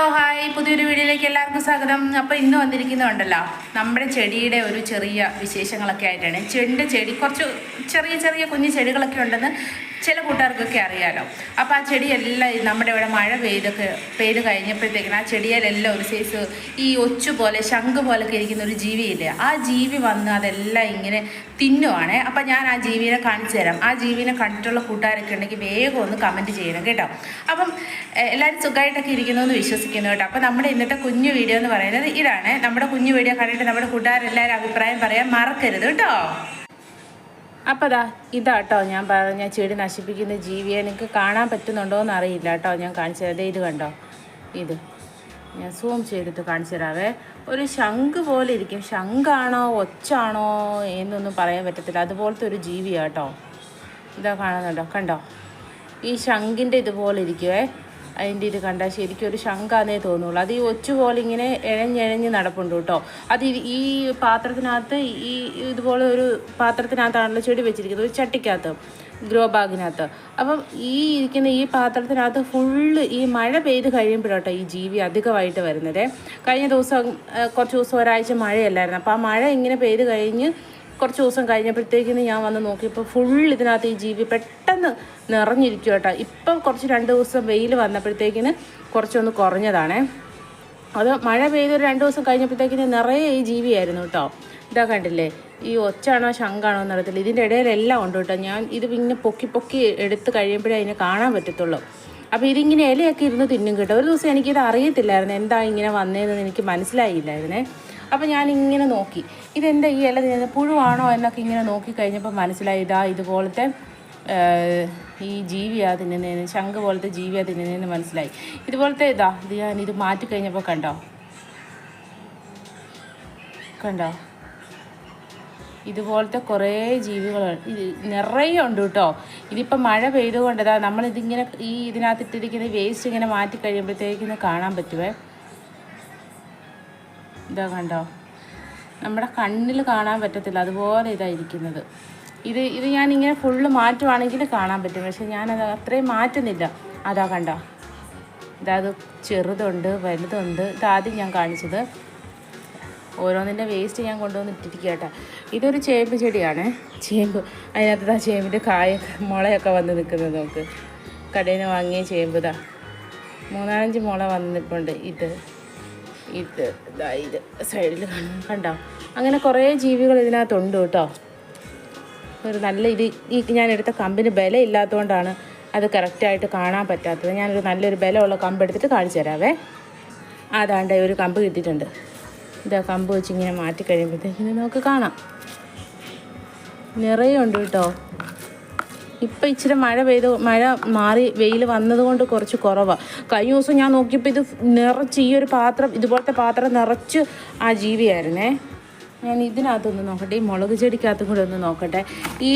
Hi. പുതിയൊരു വീഡിയോയിലേക്ക് എല്ലാവർക്കും സ്വാഗതം. അപ്പോൾ ഇന്ന് വന്നിരിക്കുന്നുണ്ടല്ലോ നമ്മുടെ ചെടിയുടെ ഒരു ചെറിയ വിശേഷങ്ങളൊക്കെ ആയിട്ടാണ്. ചെടിന്റെ ചെടി കുറച്ച് ചെറിയ ചെറിയ കുഞ്ഞു ചെടികളൊക്കെ ഉണ്ടെന്ന് ചില കൂട്ടുകാർക്കൊക്കെ അറിയാലോ. അപ്പോൾ ആ ചെടിയെല്ലാം നമ്മുടെ ഇവിടെ മഴ പെയ്തൊക്കെ പെയ്ത് കഴിഞ്ഞപ്പോഴത്തേക്കിനും ആ ചെടിയിലെല്ലാം ഒരു സൈസ് ഈ ഒച്ചു പോലെ ശംഖ് പോലൊക്കെ ഇരിക്കുന്ന ഒരു ജീവിയില്ലേ ആ ജീവി വന്ന് അതെല്ലാം ഇങ്ങനെ തിന്നുവാണേ. അപ്പം ഞാൻ ആ ജീവിനെ കാണിച്ചു തരാം. ആ ജീവിനെ കണ്ടിട്ടുള്ള കൂട്ടുകാരൊക്കെ ഉണ്ടെങ്കിൽ വേഗം ഒന്ന് കമന്റ് ചെയ്യണം കേട്ടോ. അപ്പം എല്ലാവരും സുഖമായിട്ടൊക്കെ ഇരിക്കുന്നു എന്ന് വിശ്വസിക്കുന്നു കേട്ടോ. അപ്പം നമ്മുടെ ഇന്നത്തെ കുഞ്ഞു വീഡിയോ എന്ന് പറയുന്നത് ഇതാണ്. നമ്മുടെ കുഞ്ഞു വീഡിയോ കണ്ടിട്ട് നമ്മുടെ കൂട്ടുകാരെല്ലാവരും അഭിപ്രായം പറയാൻ മറക്കരുത് കേട്ടോ. അപ്പോൾ ഇതാ ഇതാട്ടോ ഞാൻ പറഞ്ഞ ചെടി നശിപ്പിക്കുന്ന ജീവിയെ എനിക്ക് കാണാൻ പറ്റുന്നുണ്ടോ എന്ന് അറിയില്ല കേട്ടോ. ഞാൻ കാണിച്ചു തരാം. ഇത് കണ്ടോ? ഇത്. ഞാൻ സൂം ചെയ്തിട്ട് കാണിച്ചു തരാവേ. ഒരു ശംഖ് പോലെ ഇരിക്കും. ശംഖാണോ ഒച്ചാണോ എന്നൊന്നും പറയാൻ പറ്റത്തില്ല. അതുപോലത്തെ ഒരു ജീവിയാട്ടോ ഇതാ കാണുന്നുണ്ടോ? കണ്ടോ? ഈ ശംഖിന്റെ ഇതുപോലെ ഇരിക്കുവേ. അതിന്റെ ഇത് കണ്ടാൽ ശരിക്കും ഒരു ശങ്കാന്നേ തോന്നുള്ളൂ. അത് ഈ ഒച്ചുപോലെ ഇങ്ങനെ എഴഞ്ഞെഴഞ്ഞ് നടപ്പുണ്ട് കേട്ടോ. അത് ഈ- പാത്രത്തിനകത്ത് ഈ ഇതുപോലെ ഒരു പാത്രത്തിനകത്താണല്ലോ ചെടി വെച്ചിരിക്കുന്നത് ഒരു ചട്ടിക്കകത്ത് ഗ്രോ ബാഗിനകത്ത്. അപ്പം ഈ ഇരിക്കുന്ന ഈ പാത്രത്തിനകത്ത് ഫുള്ള് ഈ മഴ പെയ്ത് കഴിയുമ്പോഴോട്ടോ ഈ ജീവി അധികമായിട്ട് വരുന്നത്. കഴിഞ്ഞ ദിവസം കുറച്ച് ദിവസം ഒരാഴ്ച മഴയല്ലായിരുന്നു. അപ്പോൾ ആ മഴ ഇങ്ങനെ പെയ്ത് കഴിഞ്ഞ് കുറച്ച് ദിവസം കഴിഞ്ഞപ്പോഴത്തേക്കിന് ഞാൻ വന്ന് നോക്കിയപ്പോൾ ഫുൾ ഇതിനകത്ത് ഈ ജീവി പെട്ടെന്ന് നിറഞ്ഞിരിക്കും കേട്ടോ ഇപ്പം കുറച്ച് രണ്ട് ദിവസം വെയിൽ വന്നപ്പോഴത്തേക്കിന് കുറച്ചൊന്ന് കുറഞ്ഞതാണേ. അത് മഴ പെയ്തൊരു രണ്ട് ദിവസം കഴിഞ്ഞപ്പോഴത്തേക്കിന് നിറയെ ഈ ജീവിയായിരുന്നു കേട്ടോ ഇതാ കണ്ടില്ലേ? ഈ ഒച്ചാണോ ശങ്കാണോ എന്നറിയത്തില്ല ഇതിന്റെ ഇടയിലെല്ലാം ഉണ്ട് കേട്ടോ ഞാൻ ഇത് ഇങ്ങനെ പൊക്കി പൊക്കി എടുത്ത് കഴിയുമ്പോഴേ അതിനെ കാണാൻ പറ്റത്തുള്ളൂ. അപ്പോൾ ഇതിങ്ങനെ ഇലയൊക്കെ ഇരുന്ന് തിന്നും കേട്ടോ. ഒരു ദിവസം എനിക്കിത് അറിയത്തില്ലായിരുന്നു. എന്താ ഇങ്ങനെ വന്നതെന്ന് എനിക്ക് മനസ്സിലായില്ലായിരുന്നേ. അപ്പോൾ ഞാൻ ഇങ്ങനെ നോക്കി. ഇതെന്താ ഈ ഇല പുഴുവാണോ എന്നൊക്കെ ഇങ്ങനെ നോക്കി കഴിഞ്ഞപ്പോൾ മനസ്സിലായി ഇതാ ഇതുപോലത്തെ ഈ ജീവിയാ തിന്നുന്നതിന് ശംഖ് പോലത്തെ ജീവിയാ തിന്നുന്നതെന്ന് മനസ്സിലായി. ഇതുപോലത്തെ ഇതാ ഇത് ഞാൻ ഇത് മാറ്റി കഴിഞ്ഞപ്പോൾ കണ്ടോ? കണ്ടോ? ഇതുപോലത്തെ കുറേ ജീവികൾ ഇത് നിറയെ ഉണ്ട് കേട്ടോ. ഇതിപ്പം മഴ പെയ്തുകൊണ്ടതാ നമ്മളിതിങ്ങനെ ഈ ഇതിനകത്ത് ഇട്ടിരിക്കുന്ന വേസ്റ്റ് ഇങ്ങനെ മാറ്റി കഴിയുമ്പോഴത്തേക്കിന് കാണാൻ പറ്റുവേ. ഇതാ കണ്ടോ? നമ്മുടെ കണ്ണിൽ കാണാൻ പറ്റത്തില്ല. അതുപോലെ ഇതായിരിക്കുന്നത്. ഇത് ഇത് ഞാൻ ഇങ്ങനെ ഫുള്ള് മാറ്റുവാണെങ്കിൽ കാണാൻ പറ്റും. പക്ഷെ ഞാനത് അത്രയും മാറ്റുന്നില്ല. അതാ കണ്ടോ? ഇതാ അത് ചെറുതുണ്ട് വലുതുണ്ട്. ഇതാദ്യം ഞാൻ കാണിച്ചത്. ഓരോന്നിന്റെ വേസ്റ്റ് ഞാൻ കൊണ്ടുവന്ന് ഇട്ടിരിക്കട്ടെ കേട്ടോ ഇതൊരു ചേമ്പ് ചെടിയാണ്. ചേമ്പ്. അതിനകത്ത് ആ ചേമ്പിന്റെ കായൊക്കെ മുളയൊക്കെ വന്ന് നിൽക്കുന്നത് നമുക്ക് കടയിൽ നിന്ന് വാങ്ങിയ ചേമ്പ് ഇതാ. മൂന്നാലഞ്ച് മുള വന്ന് നിൽപ്പുണ്ട് ഇത്. ഇത് ഇതാ ഇത് സൈഡിൽ കണ്ടോ? അങ്ങനെ കുറേ ജീവികൾ ഇതിനകത്തുണ്ട് കേട്ടോ. ഒരു നല്ല ഇത് ഈ ഞാൻ എടുത്ത കമ്പിന് ബല ഇല്ലാത്തതുകൊണ്ടാണ് അത് കറക്റ്റായിട്ട് കാണാൻ പറ്റാത്തത്. ഞാനൊരു നല്ലൊരു ബലമുള്ള കമ്പ് എടുത്തിട്ട് കാണിച്ചു തരാവേ. അതാണ്ട് ഒരു കമ്പ് കിട്ടിയിട്ടുണ്ട്. ഇതാ കമ്പ് വെച്ച് ഇങ്ങനെ മാറ്റി കഴിയുമ്പോഴത്തേക്കിന് നമുക്ക് കാണാം. നിറയെ ഉണ്ട് കേട്ടോ. ഇപ്പം ഇച്ചിരി മഴ പെയ്ത് മഴ മാറി വെയിൽ വന്നതുകൊണ്ട് കുറച്ച് കുറവാണ് കഴിഞ്ഞ ദിവസം ഞാൻ നോക്കിയപ്പോൾ ഇത് നിറച്ച് ഈ ഒരു പാത്രം ഇതുപോലത്തെ പാത്രം നിറച്ച് ആ ജീവിയായിരുന്നേ ഞാൻ ഇതിനകത്തൊന്ന് നോക്കട്ടെ ഈ മുളക് ചെടിക്കകത്തും കൂടെ ഒന്ന് നോക്കട്ടെ. ഈ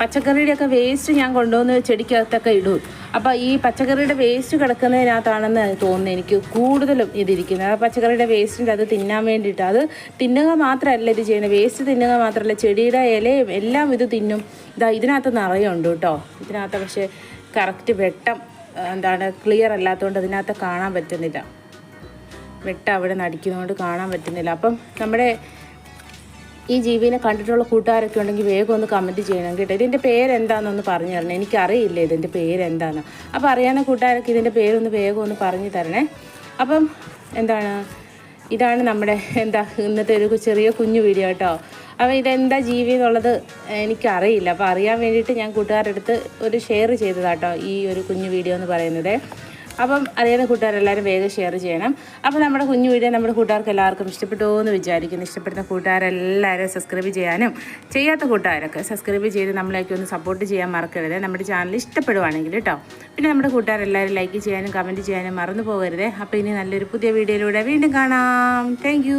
പച്ചക്കറിയുടെയൊക്കെ വേസ്റ്റ് ഞാൻ കൊണ്ടുവന്ന് ചെടിക്കകത്തൊക്കെ ഇടും. അപ്പോൾ ഈ പച്ചക്കറിയുടെ വേസ്റ്റ് കിടക്കുന്നതിനകത്താണെന്ന് തോന്നുന്നു എനിക്ക് കൂടുതലും ഇതിരിക്കുന്നത്. ആ പച്ചക്കറിയുടെ വേസ്റ്റിന്റെ അത് തിന്നാൻ വേണ്ടിയിട്ട് അത് തിന്നുക മാത്രമല്ല ഇത് ചെയ്യുന്നത്. വേസ്റ്റ് തിന്നുക മാത്രമല്ല ചെടിയുടെ ഇലയും എല്ലാം ഇത് തിന്നും. ഇതാ ഇതിനകത്ത് നിറയുണ്ട് കേട്ടോ. ഇതിനകത്ത് പക്ഷേ കറക്റ്റ് വെട്ടം എന്താണ് ക്ലിയർ അല്ലാത്തതുകൊണ്ട് അതിനകത്ത് കാണാൻ പറ്റുന്നില്ല. വെട്ടം അവിടെ നടിക്കുന്നതുകൊണ്ട് കാണാൻ പറ്റുന്നില്ല. അപ്പം നമ്മുടെ ഈ ജീവിനെ കണ്ടിട്ടുള്ള കൂട്ടുകാരൊക്കെ ഉണ്ടെങ്കിൽ വേഗം ഒന്ന് കമന്റ് ചെയ്യണം കേട്ടോ. ഇതിന്റെ പേരെന്താണെന്നൊന്ന് പറഞ്ഞു തരണം. എനിക്കറിയില്ല ഇതിന്റെ പേരെന്താണ് അപ്പോൾ അറിയാവുന്ന കൂട്ടുകാരൊക്കെ ഇതിന്റെ പേരൊന്ന് വേഗം ഒന്ന് പറഞ്ഞു തരണേ. അപ്പം എന്താണ്? ഇതാണ് നമ്മുടെ എന്താ ഇന്നത്തെ ഒരു ചെറിയ കുഞ്ഞു വീഡിയോ കേട്ടോ. അപ്പോൾ ഇതെന്താ ജീവി എന്നുള്ളത് എനിക്കറിയില്ല. അപ്പോൾ അറിയാൻ വേണ്ടിയിട്ട് ഞാൻ കൂട്ടുകാരുടെ അടുത്ത് ഒരു ഷെയർ ചെയ്തതാട്ടോ ഈ ഒരു കുഞ്ഞു വീഡിയോ എന്ന് പറയുന്നത്. അപ്പം അറിയാവുന്ന കൂട്ടുകാരെല്ലാവരും വേഗം ഷെയർ ചെയ്യണം. അപ്പോൾ നമ്മുടെ കുഞ്ഞു വീഡിയോ നമ്മുടെ കൂട്ടുകാർക്ക് എല്ലാവർക്കും ഇഷ്ടപ്പെട്ടു എന്ന് വിചാരിക്കുന്നു. ഇഷ്ടപ്പെടുന്ന കൂട്ടുകാരെല്ലാവരും സബ്സ്ക്രൈബ് ചെയ്യാനും ചെയ്യാത്ത കൂട്ടുകാരൊക്കെ സബ്സ്ക്രൈബ് ചെയ്ത് നമ്മളെയൊക്കെ ഒന്ന് സപ്പോർട്ട് ചെയ്യാൻ മറക്കരുത്. നമ്മുടെ ചാനൽ ഇഷ്ടപ്പെടുവാണെങ്കിൽ കേട്ടോ പിന്നെ നമ്മുടെ കൂട്ടുകാരെല്ലാവരും ലൈക്ക് ചെയ്യാനും കമന്റ് ചെയ്യാനും മറന്നു പോകരുത്. അപ്പോൾ ഇനി നല്ലൊരു പുതിയ വീഡിയോയിലൂടെ വീണ്ടും കാണാം. താങ്ക്